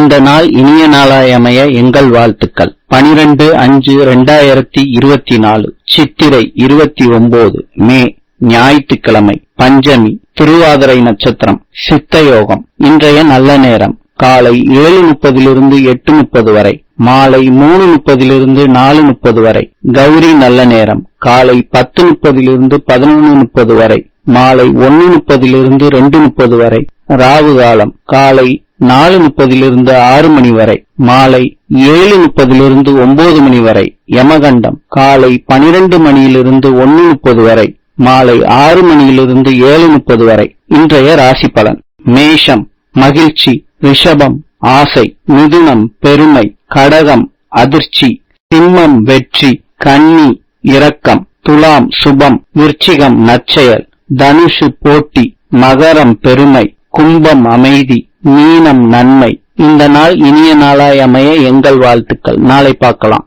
இந்த நாள் இனிய நாளாய் அமைய எங்கள் வாழ்த்துக்கள். பனிரெண்டு அஞ்சு ரெண்டாயிரத்தி இருபத்தி நாலு சித்திரை இருபத்தி ஒன்பது மே ஞாயிற்றுக்கிழமை பஞ்சமி திருவாதிரை நட்சத்திரம் சித்தயோகம். இன்றைய நல்ல நேரம். காலை ஏழு முப்பதிலிருந்து எட்டு முப்பது வரை மாலை மூணு முப்பதிலிருந்து நாலு முப்பது வரை கௌரி நல்ல நேரம். காலை பத்து முப்பதிலிருந்து பதினொன்று முப்பது வரை மாலை ஒன்னு முப்பதிலிருந்து ரெண்டு முப்பது வரை ராவு காலம். காலை நாலு முப்பதிலிருந்து ஆறு மணி வரை மாலை ஏழு முப்பதிலிருந்து ஒன்பது மணி வரை யமகண்டம் காலை பனிரெண்டு மணியிலிருந்து ஒன்னு முப்பது வரை மாலை ஆறு மணியிலிருந்து ஏழு முப்பது வரை இன்றைய ராசி பலன் மேஷம் மகிழ்ச்சி ரிஷபம் ஆசை மிதுனம் பெருமை கடகம் அதிர்ச்சி சிம்மம் வெற்றி கன்னி இரக்கம் துலாம் சுபம் விருச்சிகம் நற்செயல் தனுஷு போட்டி மகரம் பெருமை கும்பம் அமைதி மீனம் நன்மை. இந்த நாள் இனிய நாளாய் அமைய எங்கள் வாழ்த்துக்கள். நாளை பார்க்கலாம்.